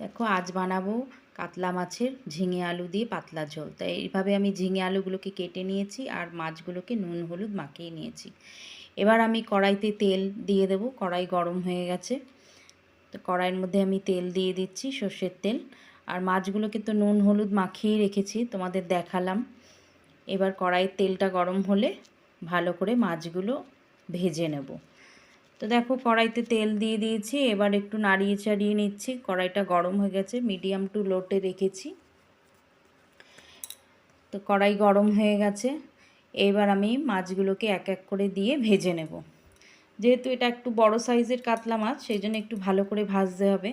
দেখো, আজ বানাবো কাতলা মাছের ঝিঙে আলু দিয়ে পাতলা ঝোল। তাই এইভাবে আমি ঝিঙে আলুগুলোকে কেটে নিয়েছি আর মাছগুলোকে নুন, হলুদ মাখিয়ে নিয়েছি। এবার আমি কড়াইতে তেল দিয়ে দেবো। কড়াই গরম হয়ে গেছে। তো কড়াইয়ের মধ্যে আমি তেল দিয়ে দিচ্ছি, সর্ষের তেল। আর মাছগুলোকে তো নুন, হলুদ মাখিয়ে রেখেছি, তোমাদের দেখালাম। এবার কড়াইয়ের তেলটা গরম হলে ভালো করে মাছগুলো ভেজে নেব। তো দেখো কড়াইতে তেল দিয়ে দিয়েছি, এবার একটু নাড়িয়ে চাড়িয়ে নিচ্ছি। কড়াইটা গরম হয়ে গেছে, মিডিয়াম টু লোটে রেখেছি। তো কড়াই গরম হয়ে গেছে, এবার আমি মাছগুলোকে এক এক করে দিয়ে ভেজে নেব। যেহেতু এটা একটু বড় সাইজের কাতলা মাছ, সেই জন্য একটু ভালো করে ভাজতে হবে।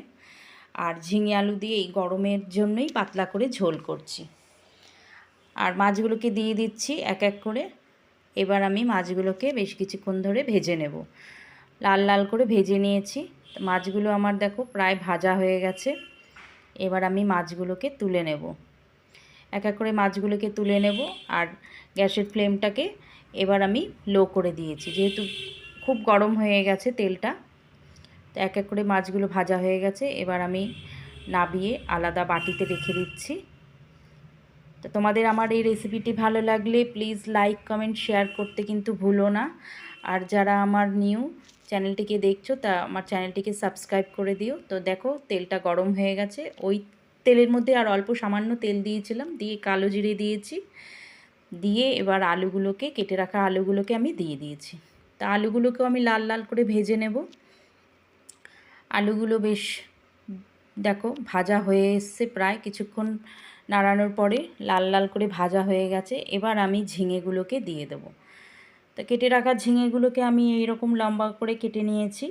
আর ঝিঙে আলু দিয়ে এই গরমের জন্যই পাতলা করে ঝোল করছি। আর মাছগুলোকে দিয়ে দিচ্ছি এক এক করে, এবার আমি মাছগুলোকে বেশ কিছুক্ষণ ধরে ভেজে নেব। লাল লাল করে ভেজে নিয়েছি। মাছগুলো আমার দেখো প্রায় ভাজা হয়ে গেছে। এবার আমি মাছগুলোকে তুলে নেব। এক এক করে মাছগুলোকে তুলে নেব আর গ্যাসের ফ্লেমটাকে এবার আমি লো করে দিয়েছি। যেহেতু খুব গরম হয়ে গেছে তেলটা, তো এক এক করে মাছগুলো ভাজা হয়ে গেছে। এবার আমি নাবিয়ে আলাদা বাটিতে রেখে দিচ্ছি। তো তোমাদের আমার এই রেসিপিটি ভালো লাগলে প্লিজ লাইক, কমেন্ট, শেয়ার করতে কিন্তু ভুলো না। আর যারা আমার নিউ চ্যানেলটিকে দেখছ তা আমার চ্যানেলটিকে সাবস্ক্রাইব করে দিও। তো দেখো, তেলটা গরম হয়ে গেছে। ওই তেলের মধ্যে আর অল্প সামান্য তেল দিয়েছিলাম, দিয়ে কালো জিরে দিয়েছি। দিয়ে এবার আলুগুলোকে, কেটে রাখা আলুগুলোকে আমি দিয়ে দিয়েছি। তা আলুগুলোকেও আমি লাল লাল করে ভেজে নেব। আলুগুলো বেশ, দেখো, ভাজা হয়ে এসছে প্রায় কিছুক্ষণ নাড়ানোর পরে লাল লাল করে ভাজা হয়ে গেছে। এবার আমি ঝিঙেগুলোকে দিয়ে দেবো। তো কেটে রাখা ঝিঙেগুলোকে আমি এইরকম লম্বা করে কেটে নিয়েছি।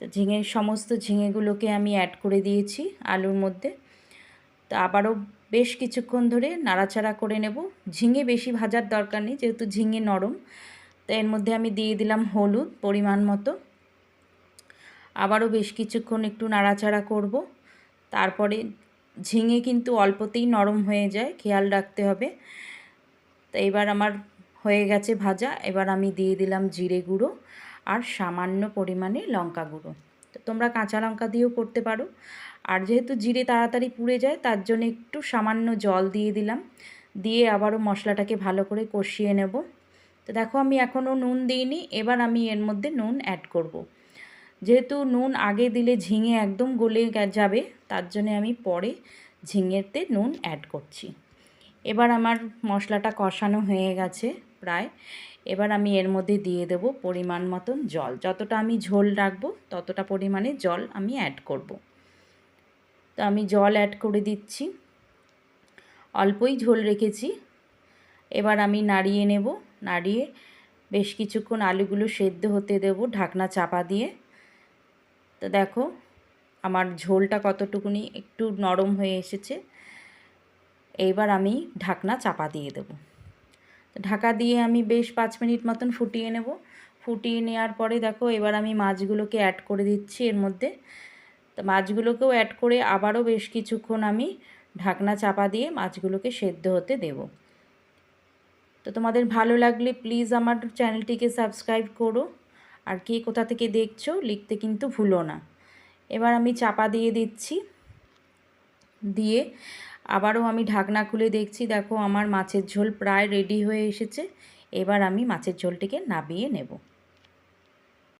তো ঝিঙে, সমস্ত ঝিঙেগুলোকে আমি অ্যাড করে দিয়েছি আলুর মধ্যে। তো আবারও বেশ কিছুক্ষণ ধরে নাড়াচাড়া করে নেব। ঝিঙে বেশি ভাজার দরকার নেই, যেহেতু ঝিঙে নরম। তো এর মধ্যে আমি দিয়ে দিলাম হলুদ পরিমাণ মতো। আবারও বেশ কিছুক্ষণ একটু নাড়াচাড়া করব। তারপরে ঝিঙে কিন্তু অল্পতেই নরম হয়ে যায়, খেয়াল রাখতে হবে। তো এবার আমার হয়ে গেছে ভাজা। এবার আমি দিয়ে দিলাম জিরে গুঁড়ো আর সামান্য পরিমাণে লঙ্কা গুঁড়ো। তো তোমরা কাঁচা লঙ্কা দিয়েও করতে পারো। আর যেহেতু জিরে তাড়াতাড়ি পুড়ে যায়, তার জন্য একটু সামান্য জল দিয়ে দিলাম। দিয়ে আবারও মশলাটাকে ভালো করে কষিয়ে নেব। তো দেখো আমি এখনও নুন দিইনি, এবার আমি এর মধ্যে নুন অ্যাড করব। যেহেতু নুন আগে দিলে ঝিঙে একদম গলে যাবে, তার জন্য আমি পরে ঝিঙেতে নুন অ্যাড করছি। এবার আমার মশলাটা কষানো হয়ে গেছে। প্রায়। এবার আমি এর মধ্যে দিয়ে দেব পরিমাণ মতন জল। যতটা আমি ঝোল রাখব, ততটা পরিমাণে জল আমি অ্যাড করব। তো আমি জল অ্যাড করে দিচ্ছি। অল্পই ঝোল রেখেছি। এবার আমি নাড়িয়ে নেব। নাড়িয়ে বেশ কিছুক্ষণ আলুগুলো সেদ্ধ হতে দেব ঢাকনা চাপা দিয়ে। তো দেখো, আমার ঝোলটা কতটুকুনি একটু নরম হয়ে এসেছে। এইবার আমি ঢাকনা চাপা দিয়ে দেবো। ঢাকা দিয়ে আমি বেশ পাঁচ মিনিট মতন ফুটিয়ে নেব। ফুটিয়ে নেওয়ার পরে দেখো, এবার আমি মাছগুলোকে অ্যাড করে দিচ্ছি এর মধ্যে। তো মাছগুলোকেও অ্যাড করে আবারও বেশ কিছুক্ষণ আমি ঢাকনা চাপা দিয়ে মাছগুলোকে সেদ্ধ হতে দেব। তো তোমাদের ভালো লাগলে প্লিজ আমার চ্যানেলটিকে সাবস্ক্রাইব করো। আর কে কোথা থেকে দেখছ লিখতে কিন্তু ভুলো না। এবার আমি চাপা দিয়ে দিচ্ছি। দিয়ে আবারও আমি ঢাকনা খুলে দেখছি, দেখো আমার মাছের ঝোল প্রায় রেডি হয়ে এসেছে। এবার আমি মাছের ঝোলটিকে নাবিয়ে নেব।